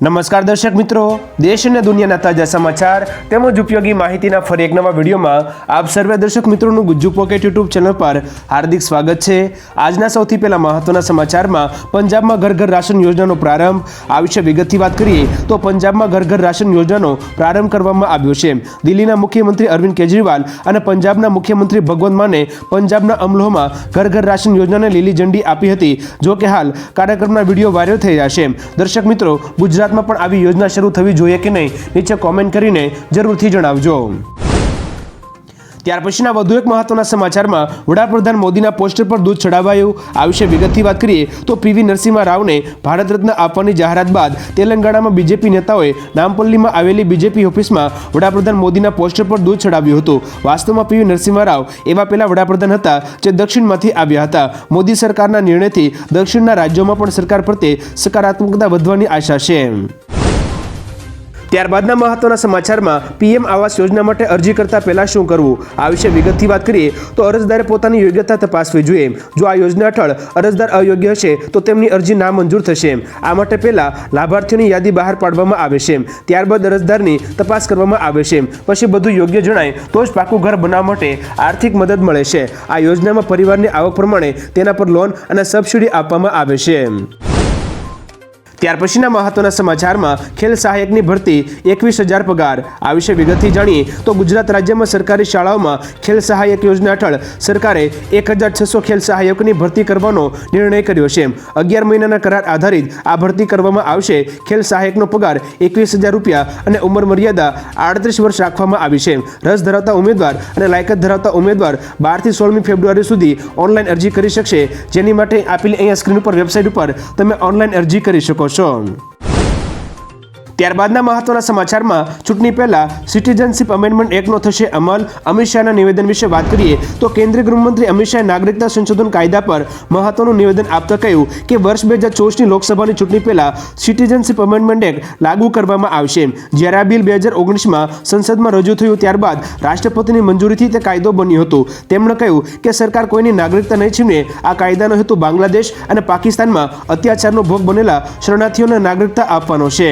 નમસ્કાર દર્શક મિત્રો, દેશ અને દુનિયાના તાજા સમાચાર તેમજ ઉપયોગી માહિતીના ફરી એક નવા વિડીયોમાં આપ સર્વે દર્શક મિત્રોનું ગુજ્જુ પોકેટ યુટ્યુબ ચેનલ પર હાર્દિક સ્વાગત છે. આજના સૌથી પહેલા મહત્વના સમાચારમાં, પંજાબમાં ઘર ઘર રાશન યોજનાનો પ્રારંભ. આ વિશે વિગતથી વાત કરીએ તો પંજાબમાં ઘર ઘર રાશન યોજનાનો પ્રારંભ કરવામાં આવ્યો છે. દિલ્હીના મુખ્યમંત્રી અરવિંદ કેજરીવાલ અને પંજાબના મુખ્યમંત્રી ભગવંત માને પંજાબના અમલોમાં ઘર ઘર રાશન યોજનાને લીલી ઝંડી આપી હતી. જો કે હાલ કાર્યક્રમના વીડિયો વાયરલ થઈ રહ્યા છે. દર્શક મિત્રો ગુજરાતમાં પણ આવી યોજના શરૂ થવી જોઈએ કે નહીં નીચે કોમેન્ટ કરીને જરૂરથી જણાવજો. ત્યાર પછીના વધુ એક મહત્વના સમાચારમાં વડાપ્રધાન મોદીના પોસ્ટર પર દૂધ ચડાવાયું. આ વિશે વિગતથી વાત કરીએ તો પીવી નરસિંહ રાવને ભારત રત્ન આપવાની જાહેરાત બાદ તેલંગાણામાં બીજેપી નેતાઓએ નામપલ્લીમાં આવેલી બીજેપી ઓફિસમાં વડાપ્રધાન મોદીના પોસ્ટર પર દૂધ ચડાવ્યું હતું. વાસ્તવમાં પીવી નરસિંહ રાવ એવા પહેલા વડાપ્રધાન હતા જે દક્ષિણમાંથી આવ્યા હતા. મોદી સરકારના નિર્ણયથી દક્ષિણના રાજ્યોમાં પણ સરકાર પ્રત્યે સકારાત્મકતા વધવાની આશા છે. ત્યારબાદના મહત્વના સમાચારમાં પીએમ આવાસ યોજના માટે અરજી કરતા પહેલા શું કરવું? આ વિશે વિગતથી વાત કરીએ તો અરજદારે પોતાની યોગ્યતા તપાસવી જોઈએ. જો આ યોજના હેઠળ અરજદાર અયોગ્ય હશે, તો તેમની અરજી નામંજૂર થશે. આ માટે પહેલા લાભાર્થીઓની યાદી બહાર પાડવામાં આવે છે. ત્યારબાદ અરજદારની તપાસ કરવામાં આવે છે. પછી બધું યોગ્ય જણાય, તો જ પાકું ઘર બનાવવા માટે આર્થિક મદદ મળે છે. આ યોજનામાં પરિવારની આવક પ્રમાણે તેના પર લોન અને સબસિડી આપવામાં આવે છે. ત્યાર પછીના મહત્વના સમાચારમાં ખેલ સહાયકની ભરતી એકવીસ હજાર પગાર. આ વિશે વિગતથી જાણીએ તો ગુજરાત રાજ્યમાં સરકારી શાળાઓમાં ખેલ સહાયક યોજના હેઠળ સરકારે એક હજાર છસો ખેલ સહાયકોની ભરતી કરવાનો નિર્ણય કર્યો છે. અગિયાર મહિનાના કરાર આધારિત આ ભરતી કરવામાં આવશે. ખેલ સહાયકનો પગાર એકવીસ હજાર રૂપિયા અને ઉંમર મર્યાદા આડત્રીસ વર્ષ રાખવામાં આવી છે. રસ ધરાવતા ઉમેદવાર અને લાયકાત ધરાવતા ઉમેદવાર બારથી સોળમી ફેબ્રુઆરી સુધી ઓનલાઈન અરજી કરી શકશે. જેની માટે આપેલી અહીંયા સ્ક્રીન ઉપર વેબસાઇટ ઉપર તમે ઓનલાઈન અરજી કરી શકો છો ત્યારબાદના મહત્વના સમાચારમાં ચૂંટણી પહેલા સિટીઝનશીપ અમેન્ડમેન્ટ એક્ટનો થશે અમલ. અમિત શાહના નિવેદન વિશે વાત કરીએ તો કેન્દ્રીય ગૃહમંત્રી અમિત શાહે નાગરિકતા સંશોધન કાયદા પર મહત્વનું નિવેદન આપતા કહ્યું કે વર્ષ બે હજાર ચોવીસની લોકસભાની ચૂંટણી પહેલા સિટીઝનશીપ અમેન્ડમેન્ટ એક્ટ લાગુ કરવામાં આવશે. જ્યારે આ બિલ બે હજાર ઓગણીસમાં સંસદમાં રજૂ થયું ત્યારબાદ રાષ્ટ્રપતિની મંજૂરીથી તે કાયદો બન્યો હતો. તેમણે કહ્યું કે સરકાર કોઈની નાગરિકતા નહીં છીનવે. આ કાયદાનો હેતુ બાંગ્લાદેશ અને પાકિસ્તાનમાં અત્યાચારનો ભોગ બનેલા શરણાર્થીઓને નાગરિકતા આપવાનો છે.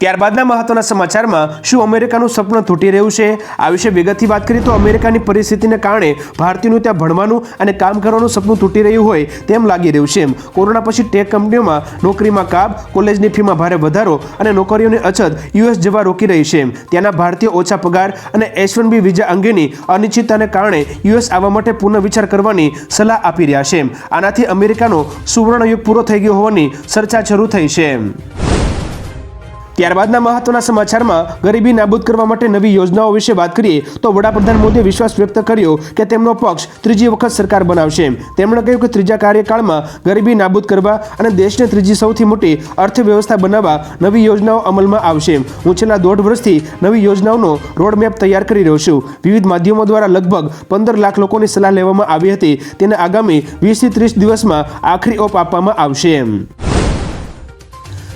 ત્યારબાદના મહત્વના સમાચારમાં શું અમેરિકાનું સપનું તૂટી રહ્યું છે? આ વિશે વિગતથી વાત કરીએ તો અમેરિકાની પરિસ્થિતિને કારણે ભારતીયોનું ત્યાં ભણવાનું અને કામ કરવાનું સપનું તૂટી રહ્યું હોય તેમ લાગી રહ્યું છે કોરોના પછી ટેક કંપનીઓમાં નોકરીમાં કાપ, કોલેજની ફીમાં ભારે વધારો અને નોકરીઓની અછત યુએસ જવા રોકી રહી છે ત્યાંના ભારતીય ઓછા પગાર અને એચ વન બી વિઝા અંગેની અનિશ્ચિતતાને કારણે યુએસ આવવા માટે પુનઃવિચાર કરવાની સલાહ આપી રહ્યા છે આનાથી અમેરિકાનો સુવર્ણયુગ પૂરો થઈ ગયો હોવાની ચર્ચા શરૂ થઈ છે ત્યારબાદના મહત્વના સમાચારમાં ગરીબી નાબૂદ કરવા માટે નવી યોજનાઓ વિશે વાત કરીએ તો વડાપ્રધાન મોદીએ વિશ્વાસ વ્યક્ત કર્યો કે તેમનો પક્ષ ત્રીજી વખત સરકાર બનાવશે. તેમણે કહ્યું કે ત્રીજા કાર્યકાળમાં ગરીબી નાબૂદ કરવા અને દેશને ત્રીજી સૌથી મોટી અર્થવ્યવસ્થા બનાવવા નવી યોજનાઓ અમલમાં આવશે. હું છેલ્લા દોઢ વર્ષથી નવી યોજનાઓનો રોડમેપ તૈયાર કરી રહ્યો છું. વિવિધ માધ્યમો દ્વારા લગભગ પંદર લાખ લોકોની સલાહ લેવામાં આવી હતી. તેને આગામી વીસથી ત્રીસ દિવસમાં આખરી ઓપ આપવામાં આવશે.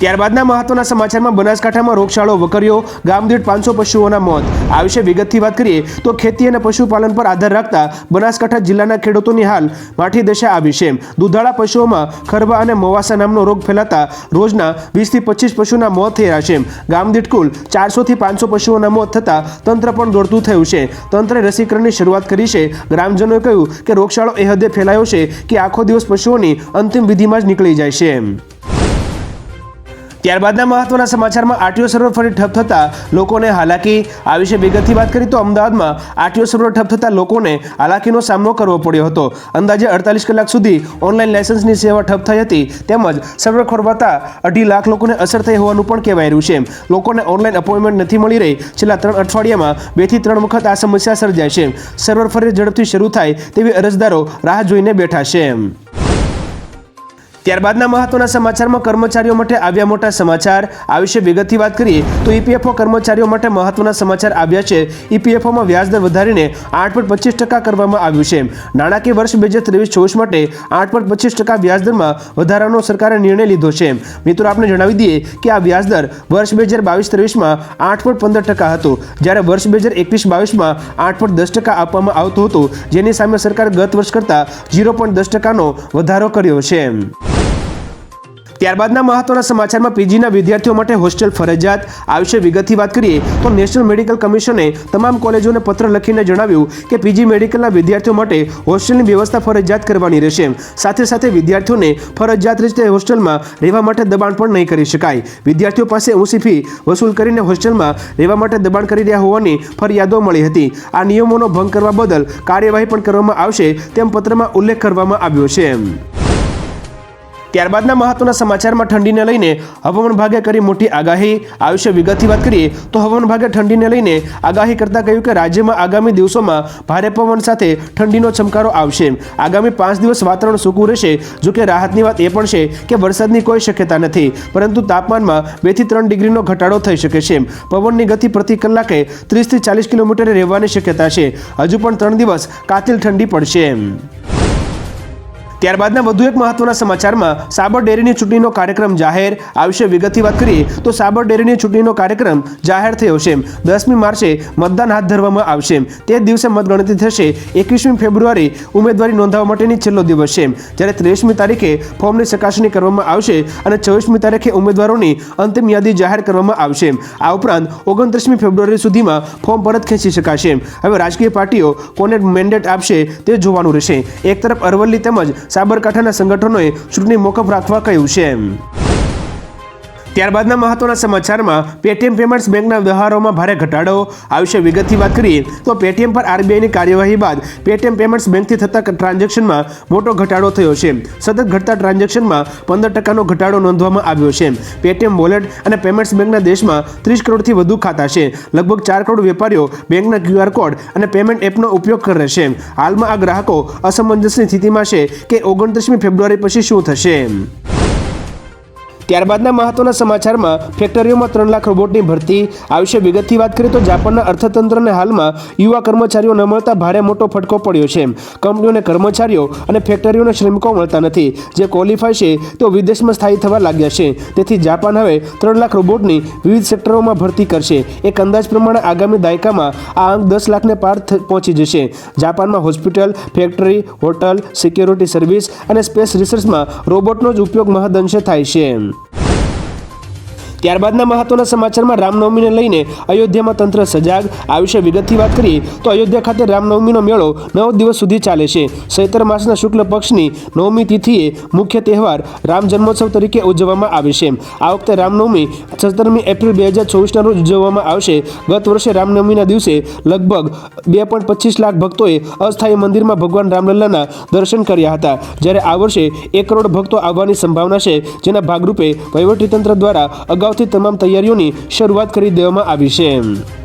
ત્યારબાદના મહત્વના સમાચારમાં બનાસકાંઠામાં રોગચાળો વકર્યો. ગામદીઠ પાંચસો પશુઓના મોત. આ વિશે વિગતથી વાત કરીએ તો ખેતી અને પશુપાલન પર આધાર રાખતા બનાસકાંઠા જિલ્લાના ખેડૂતોની હાલ માઠી દશા આવી છે. દુધાળા પશુઓમાં ખરબા અને મોવાસા નામનો રોગ ફેલાતા રોજના વીસથી પચીસ પશુના મોત રહ્યા છે. ગામદીઠ કુલ ચારસોથી પાંચસો પશુઓના મોત થતાં તંત્ર પણ દોડતું થયું છે. તંત્રે રસીકરણની શરૂઆત કરી છે. ગ્રામજનોએ કહ્યું કે રોગચાળો એ હદે ફેલાયો છે કે આખો દિવસ પશુઓની અંતિમ વિધિમાં જ નીકળી જાય છે. ત્યારબાદના મહત્વના સમાચારમાં આરટીઓ સર્વર ફરી ઠપ થતા લોકોને હાલાકી. આ વિશે વિગતથી વાત કરી તો અમદાવાદમાં આરટીઓ સર્વર ઠપ થતા લોકોને હાલાકીનો સામનો કરવો પડ્યો હતો. અંદાજે અડતાલીસ કલાક સુધી ઓનલાઈન લાયસન્સની સેવા ઠપ થઈ હતી. તેમજ સર્વર ખોરવાતા અઢી લાખ લોકોને અસર થઈ હોવાનું પણ કહેવાય રહ્યું છે. લોકોને ઓનલાઈન અપોઇન્ટમેન્ટ નથી મળી રહી. છેલ્લા ત્રણ અઠવાડિયામાં બેથી ત્રણ વખત આ સમસ્યા સર્જાય છે. સર્વર ફરી ઝડપથી શરૂ થાય તેવી અરજદારો રાહ જોઈને બેઠા છે. ત્યારબાદના મહત્વના સમાચારમાં કર્મચારીઓ માટે આવ્યા મોટા સમાચાર. આ વિશે વિગતથી વાત કરીએ તો ઈપીએફઓ કર્મચારીઓ માટે મહત્વના સમાચાર આવ્યા છે. ઈપીએફઓમાં વ્યાજદર વધારીને આઠ પોઈન્ટ પચીસ ટકા કરવામાં આવ્યું છે. નાણાકીય વર્ષ બે હજાર ત્રેવીસ ચોવીસ માટે આઠ પોઈન્ટ પચીસ ટકા વ્યાજદરમાં વધારાનો સરકારે નિર્ણય લીધો છે. મિત્રો આપણે જણાવી દઈએ કે આ વ્યાજદર વર્ષ બે હજાર બાવીસ ત્રેવીસમાં આઠ પોઈન્ટ પંદર ટકા હતો. જ્યારે વર્ષ બે હજાર એકવીસ બાવીસમાં આઠ પોઈન્ટ દસ ટકા આપવામાં આવતું હતું. જેની સામે સરકારે ગત વર્ષ કરતાં ઝીરો પોઈન્ટ દસ ટકાનો વધારો કર્યો છે. ત્યારબાદના મહત્વના સમાચારમાં પીજીના વિદ્યાર્થીઓ માટે હોસ્ટેલ ફરજિયાત. આ વિશે વિગતથી વાત કરીએ તો નેશનલ મેડિકલ કમિશને તમામ કોલેજોને પત્ર લખીને જણાવ્યું કે પીજી મેડિકલના વિદ્યાર્થીઓ માટે હોસ્ટેલની વ્યવસ્થા ફરજિયાત કરવાની રહેશે. સાથે સાથે વિદ્યાર્થીઓને ફરજિયાત રીતે હોસ્ટેલમાં રહેવા માટે દબાણ પણ નહીં કરી શકાય. વિદ્યાર્થીઓ પાસે ઊંચી ફી વસૂલ કરીને હોસ્ટેલમાં રહેવા માટે દબાણ કરી રહ્યા હોવાની ફરિયાદો મળી હતી. આ નિયમોનો ભંગ કરવા બદલ કાર્યવાહી પણ કરવામાં આવશે તેમ પત્રમાં ઉલ્લેખ કરવામાં આવ્યો છે. ત્યારબાદના મહત્વના સમાચારમાં ઠંડીને લઈને હવામાન વિભાગે કરી મોટી આગાહી. આ વિશે વિગતથી વાત કરીએ તો હવામાન વિભાગે ઠંડીને લઈને આગાહી કરતા કહ્યું કે રાજ્યમાં આગામી દિવસોમાં ભારે પવન સાથે ઠંડીનો ચમકારો આવશે. આગામી પાંચ દિવસ વાતાવરણ સૂકું રહેશે, જો કે રાહતની વાત એ પણ છે કે વરસાદની કોઈ શક્યતા નથી, પરંતુ તાપમાનમાં બેથી ત્રણ ડિગ્રીનો ઘટાડો થઈ શકે છે. પવનની ગતિ પ્રતિ કલાકે ત્રીસથી ચાલીસ કિલોમીટરે રહેવાની શક્યતા છે. હજુ પણ ત્રણ દિવસ કાતિલ ઠંડી પડશે. ત્યારબાદના વધુ એક મહત્વના સમાચારમાં સાબર ડેરીની ચૂંટણીનો કાર્યક્રમ જાહેર, આ વિશે વિગતથી વાત કરીએ તો સાબર ડેરીની ચૂંટણીનો કાર્યક્રમ જાહેર થયો છે. દસમી માર્ચે મતદાન હાથ ધરવામાં આવશે. તે દિવસે મતગણતરી થશે. એકવીસમી ફેબ્રુઆરી ઉમેદવારી નોંધાવવા માટેની છેલ્લો દિવસ છે. જ્યારે ત્રેવીસમી તારીખે ફોર્મની ચકાસણી કરવામાં આવશે અને ચોવીસમી તારીખે ઉમેદવારોની અંતિમ યાદી જાહેર કરવામાં આવશે. આ ઉપરાંત ઓગણત્રીસમી ફેબ્રુઆરી સુધીમાં ફોર્મ પરત ખેંચી શકાશે. હવે રાજકીય પાર્ટીઓ કોને મેન્ડેટ આપશે તે જોવાનું રહેશે. એક તરફ અરવલ્લી તેમજ સાબરકાંઠાના સંગઠનોએ ચૂંટણી મોકફ રાખવા કહ્યું છે ત્યારબાદના મહત્વના સમાચારમાં પેટીએમ પેમેન્ટ્સ બેંકના વ્યવહારોમાં ભારે ઘટાડો. આ વિશે વિગતથી વાત કરીએ, તો પેટીએમ પર આરબીઆઈની કાર્યવાહી બાદ પેટીએમ પેમેન્ટ્સ બેંકથી થતા ટ્રાન્ઝેક્શનમાં મોટો ઘટાડો થયો છે. સતત ઘટતા ટ્રાન્ઝેક્શનમાં પંદર ટકાનો ઘટાડો નોંધવામાં આવ્યો છે. પેટીએમ વોલેટ અને પેમેન્ટ્સ બેંકના દેશમાં ત્રીસ કરોડથી વધુ ખાતા છે. લગભગ ચાર કરોડ વેપારીઓ બેંકના ક્યુઆર કોડ અને પેમેન્ટ એપનો ઉપયોગ કરે છે. હાલમાં આ ગ્રાહકો અસમંજસની સ્થિતિમાં છે કે ઓગણત્રીસમી ફેબ્રુઆરી પછી શું થશે? ત્યારબાદના મહત્વના સમાચારમાં ફેક્ટરીઓમાં ત્રણ લાખ રોબોટની ભરતી. આ વિશે વિગતથી વાત કરીએ તો જાપાનના અર્થતંત્રને હાલમાં યુવા કર્મચારીઓ ન મળતા ભારે મોટો ફટકો પડ્યો છે. કંપનીઓને કર્મચારીઓ અને ફેક્ટરીઓને શ્રમિકો મળતા નથી. જે ક્વોલિફાય છે તેઓ વિદેશમાં સ્થાયી થવા લાગ્યા છે. તેથી જાપાન હવે ત્રણ લાખ રોબોટની વિવિધ સેક્ટરોમાં ભરતી કરશે. એક અંદાજ પ્રમાણે આગામી દાયકામાં આ અંક દસ લાખને પાર પહોંચી જશે. જાપાનમાં hospital, factory, hotel, security service અને સ્પેસ રિસર્ચમાં રોબોટનો જ ઉપયોગ મહદઅંશે થાય છે. ત્યારબાદના મહત્વના સમાચારમાં રામનવમીને લઈને અયોધ્યામાં તંત્ર સજાગ, આ વિશે વિગતથી વાત કરીએ તો અયોધ્યા ખાતે રામનવમીનો મેળો નવ દિવસ સુધી ચાલે છે. ચૈત્ર માસના શુક્લ પક્ષની નવમી તિથિએ મુખ્ય તહેવાર રામ જન્મોત્સવ તરીકે ઉજવવામાં આવે છે. આ વખતે રામનવમી સત્તરમી એપ્રિલ બે હજાર ચોવીસના રોજ ઉજવવામાં આવશે. ગત વર્ષે રામનવમીના દિવસે લગભગ બે પોઈન્ટ પચીસ લાખ ભક્તોએ અસ્થાયી મંદિરમાં ભગવાન રામલલ્લાના દર્શન કર્યા હતા. જ્યારે આ વર્ષે એક કરોડ ભક્તો આવવાની સંભાવના છે, જેના ભાગરૂપે વહીવટીતંત્ર દ્વારા અગાઉથી તમામ તૈયારીઓની શરૂઆત કરી દેવામાં આવી છે.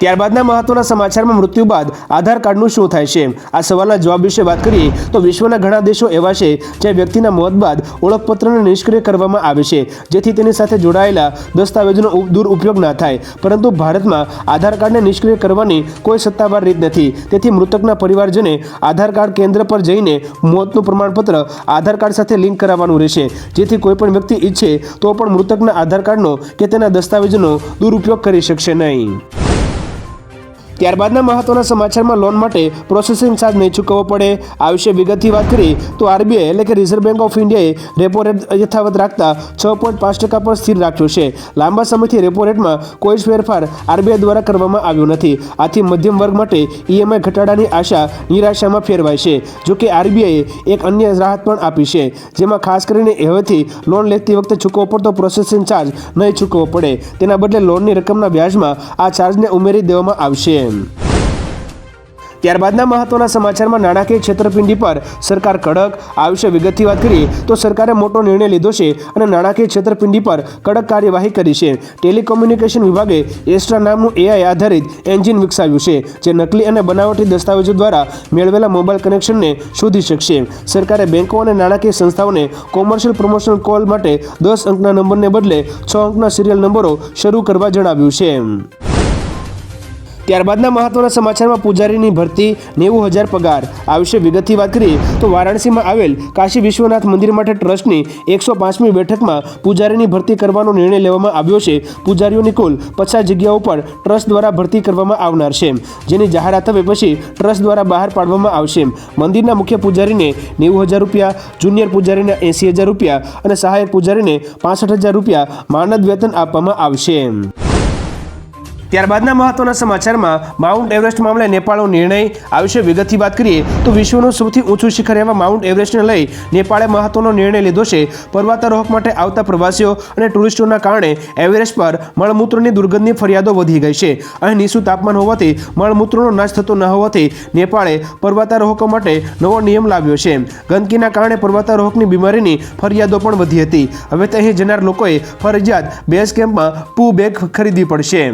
ત્યારબાદના મહત્વના સમાચારમાં મૃત્યુ બાદ આધાર કાર્ડનું શું થાય છે? આ સવાલના જવાબ વિશે વાત કરીએ તો વિશ્વના ઘણા દેશો એવા છે જ્યાં વ્યક્તિના મોત બાદ ઓળખપત્રને નિષ્ક્રિય કરવામાં આવે છે, જેથી તેની સાથે જોડાયેલા દસ્તાવેજોનો દુરુપયોગ ના થાય. પરંતુ ભારતમાં આધાર કાર્ડને નિષ્ક્રિય કરવાની કોઈ સત્તાવાર રીત નથી. તેથી મૃતકના પરિવારજને આધાર કાર્ડ કેન્દ્ર પર જઈને મોતનું પ્રમાણપત્ર આધાર કાર્ડ સાથે લિંક કરાવવાનું રહેશે. જેથી કોઈ પણ વ્યક્તિ ઈચ્છે તો પણ મૃતકના આધાર કાર્ડનો કે તેના દસ્તાવેજોનો દુરુપયોગ કરી શકશે નહીં. ત્યારબાદના મહત્વના સમાચારમાં લોન માટે પ્રોસેસિંગ ચાર્જ નહીં ચૂકવવો પડે. આ વિશે વિગતથી વાત કરીએ તો આરબીઆઈ એટલે કે રિઝર્વ બેંક ઓફ ઇન્ડિયાએ રેપો રેટ યથાવત રાખતા છ પોઈન્ટ પાંચ ટકા પર સ્થિર રાખ્યો છે. લાંબા સમયથી રેપો રેટમાં કોઈ જ ફેરફાર આરબીઆઈ દ્વારા કરવામાં આવ્યો નથી. આથી મધ્યમ વર્ગ માટે ઈએમઆઈ ઘટાડાની આશા નિરાશામાં ફેરવાય છે જોકે આરબીઆઈએ એક અન્ય રાહત પણ આપી છે, જેમાં ખાસ કરીને હવેથી લોન લેતી વખતે ચૂકવવો પડતો પ્રોસેસિંગ ચાર્જ નહીં ચૂકવવો પડે. તેના બદલે લોનની રકમના વ્યાજમાં આ ચાર્જને ઉમેરી દેવામાં આવશે. ત્યારબાદના મહત્વના સમાચારમાં નાણાકીય છેતરપિંડી પર સરકાર કડક આ વિશે વિગતથી વાત કરીએ તો સરકારે મોટો નિર્ણય લીધો છે અને નાણાકીય છેતરપિંડી પર કડક કાર્યવાહી કરી છે. ટેલિકોમ્યુનિકેશન વિભાગે એસ્ટ્રા નામનું એઆઈ આધારિત એન્જિન વિકસાવ્યું છે, જે નકલી અને બનાવટી દસ્તાવેજો દ્વારા મેળવેલા મોબાઈલ કનેક્શનને શોધી શકશે. સરકારે બેંકો અને નાણાકીય સંસ્થાઓને કોમર્શિયલ પ્રમોશનલ કોલ માટે દસ અંકના નંબરને બદલે છ અંકના સિરિયલ નંબરો શરૂ કરવા જણાવ્યું છે. ત્યારબાદના મહત્વના સમાચારમાં પૂજારીની ભરતી, નેવું હજાર પગાર. આ વિશે વિગતથી વાત કરીએ તો વારાણસીમાં આવેલ કાશી વિશ્વનાથ મંદિર માટે ટ્રસ્ટની એકસો પાંચમી બેઠકમાં પૂજારીની ભરતી કરવાનો નિર્ણય લેવામાં આવ્યો છે. પૂજારીઓની કુલ પચાસ જગ્યાઓ પર ટ્રસ્ટ દ્વારા ભરતી કરવામાં આવનાર છે. જેની જાહેરાત હવે પછી ટ્રસ્ટ દ્વારા બહાર પાડવામાં આવશે. મંદિરના મુખ્ય પૂજારીને નેવું હજાર રૂપિયા, જુનિયર પૂજારીને એંસી હજાર રૂપિયા અને સહાયક પૂજારીને પાસઠ હજાર રૂપિયા માનદ વેતન આપવામાં આવશે. ત્યારબાદના મહત્વના સમાચારમાં માઉન્ટ એવરેસ્ટ મામલે નેપાળનો નિર્ણય આ વિશે વિગતથી વાત કરીએ તો વિશ્વનું સૌથી ઊંચું શિખર એવા માઉન્ટ એવરેસ્ટને લઈ નેપાળે મહત્વનો નિર્ણય લીધો છે. પર્વતારોહક માટે આવતા પ્રવાસીઓ અને ટુરિસ્ટોના કારણે એવરેસ્ટ પર મળમૂત્રની દુર્ગંધની ફરિયાદો વધી ગઈ છે. અહીં નીચું તાપમાન હોવાથી મળમૂત્રનો નાશ થતો ન હોવાથી નેપાળે પર્વતારોહકો માટે નવો નિયમ લાવ્યો છે. ગંદકીના કારણે પર્વતારોહકની બીમારીની ફરિયાદો પણ વધી હતી. હવે તે અહીં જનાર લોકોએ ફરજિયાત બેઝ કેમ્પમાં પુ બેગ ખરીદવી પડશે.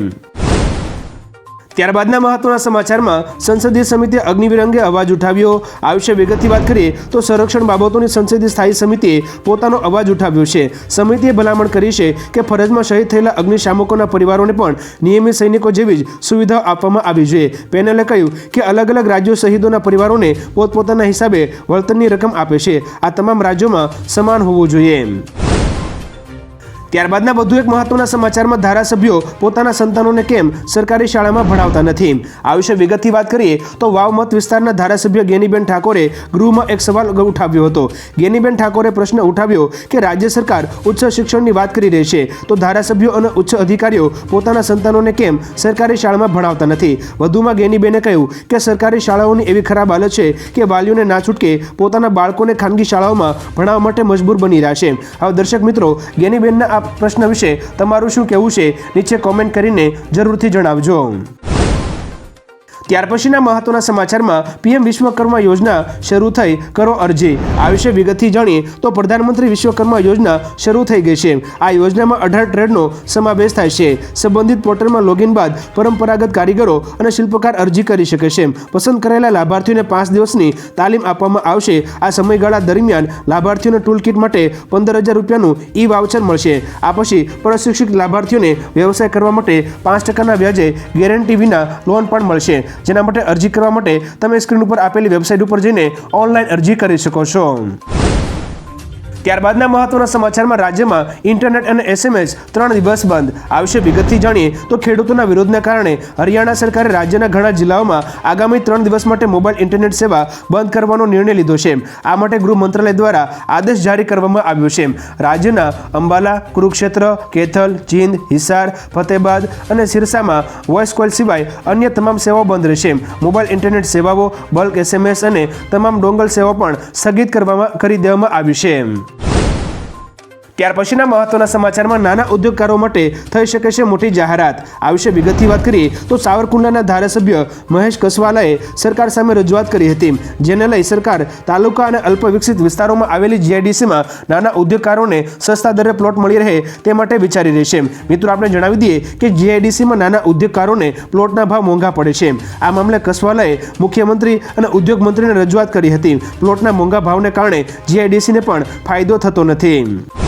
ત્યારબાદના મહત્વના સમાચારમાં સંસદીય સમિતિએ અગ્નિવીર અંગે અવાજ ઉઠાવ્યો. આ વિશે વિગતથી વાત કરીએ તો સંરક્ષણ બાબતોની સંસદીય સ્થાયી સમિતિએ પોતાનો અવાજ ઉઠાવ્યો છે. સમિતિએ ભલામણ કરી છે કે ફરજમાં શહીદ થયેલા અગ્નિશામકોના પરિવારોને પણ નિયમિત સૈનિકો જેવી જ સુવિધાઓ આપવામાં આવી જોઈએ. પેનલે કહ્યું કે અલગ અલગ રાજ્યો શહીદોના પરિવારોને પોતપોતાના હિસાબે વળતરની રકમ આપે છે. આ તમામ રાજ્યોમાં સમાન હોવું જોઈએ. ત્યારબાદના વધુ એક મહત્વના સમાચારમાં ધારાસભ્યો પોતાના સંતાનોને કેમ સરકારી શાળામાં ભણાવતા નથી? આ વિશે વિગતથી વાત કરીએ તો વાવ મત વિસ્તારના ધારાસભ્ય ગેનીબેન ઠાકોરે ગૃહમાં એક સવાલ ઉઠાવ્યો હતો. ગેનીબેન ઠાકોરે પ્રશ્ન ઉઠાવ્યો કે રાજ્ય સરકાર ઉચ્ચ શિક્ષણની વાત કરી રહી છે, તો ધારાસભ્યો અને ઉચ્ચ અધિકારીઓ પોતાના સંતાનોને કેમ સરકારી શાળામાં ભણાવતા નથી? વધુમાં ગેનીબેને કહ્યું કે સરકારી શાળાઓની એવી ખરાબ હાલત છે કે વાલીઓને ના છૂટકે પોતાના બાળકોને ખાનગી શાળાઓમાં ભણાવવા માટે મજબૂર બની રહ્યા છે. હવે દર્શક મિત્રો, ગેનીબેનના આ પ્રશ્ન વિશે તમારું શું કહેવું છે? નીચે કોમેન્ટ કરીને જરૂરથી જણાવજો. ત્યાર પછીના મહત્વના સમાચારમાં પીએમ વિશ્વકર્મા યોજના શરૂ થઈ, કરો અરજી. આ વિશે વિગતથી જાણીએ તો પ્રધાનમંત્રી વિશ્વકર્મા યોજના શરૂ થઈ ગઈ છે. આ યોજનામાં અઢાર ટ્રેડનો સમાવેશ થાય છે. સંબંધિત પોર્ટલમાં લોગિન બાદ પરંપરાગત કારીગરો અને શિલ્પકાર અરજી કરી શકે છે. પસંદ કરેલા લાભાર્થીઓને પાંચ દિવસની તાલીમ આપવામાં આવશે. આ સમયગાળા દરમિયાન લાભાર્થીઓને ટૂલ કિટ માટે પંદર હજાર રૂપિયાનું ઈ વાઉચર મળશે. આ પછી પ્રશિક્ષિત લાભાર્થીઓને વ્યવસાય કરવા માટે પાંચ ટકાના વ્યાજે ગેરંટી વિના લોન પણ મળશે. જેના માટે અરજી કરવા માટે તમે સ્ક્રીન ઉપર આપેલી વેબસાઇટ ઉપર જઈને ઓનલાઈન અરજી કરી શકો છો. ત્યારબાદના મહત્વના સમાચારમાં રાજ્યમાં ઇન્ટરનેટ અને એસએમએસ ત્રણ દિવસ બંધ. આ વિશે વિગતથી જાણીએ તો ખેડૂતોના વિરોધના કારણે હરિયાણા સરકારે રાજ્યના ઘણા જિલ્લાઓમાં આગામી ત્રણ દિવસ માટે મોબાઈલ ઇન્ટરનેટ સેવા બંધ કરવાનો નિર્ણય લીધો છે. આ માટે ગૃહ મંત્રાલય દ્વારા આદેશ જારી કરવામાં આવ્યો છે. રાજ્યના અંબાલા, કુરુક્ષેત્ર, કેથલ, ચીંદ, હિસાર, ફતેબાદ અને સિરસામાં વોઇસ કોલ સિવાય અન્ય તમામ સેવાઓ બંધ રહેશે. મોબાઈલ ઇન્ટરનેટ સેવાઓ, બલ્ક એસએમએસ અને તમામ ડોંગલ સેવાઓ પણ સ્થગિત કરવામાં કરી દેવામાં આવી છે. ત્યાર પછીના મહત્વના સમાચારમાં નાના ઉદ્યોગકારો માટે થઈ શકે છે મોટી જાહેરાત. આ વિશે વિગતથી વાત કરીએ તો સાવરકુંડલાના ધારાસભ્ય મહેશ કસવાલાએ સરકાર સામે રજૂઆત કરી હતી. જેને લઈ સરકાર તાલુકા અને અલ્પ વિકસિત વિસ્તારોમાં આવેલી જીઆઈડીસીમાં નાના ઉદ્યોગકારોને સસ્તા દરે પ્લોટ મળી રહે તે માટે વિચારી રહી છે. મિત્રો, આપણે જણાવી દઈએ કે જીઆઈડીસીમાં નાના ઉદ્યોગકારોને પ્લોટના ભાવ મોંઘા પડે છે. આ મામલે કસવાલાએ મુખ્યમંત્રી અને ઉદ્યોગ મંત્રીને રજૂઆત કરી હતી. પ્લોટના મોંઘા ભાવને કારણે જીઆઈડીસીને પણ ફાયદો થતો નથી.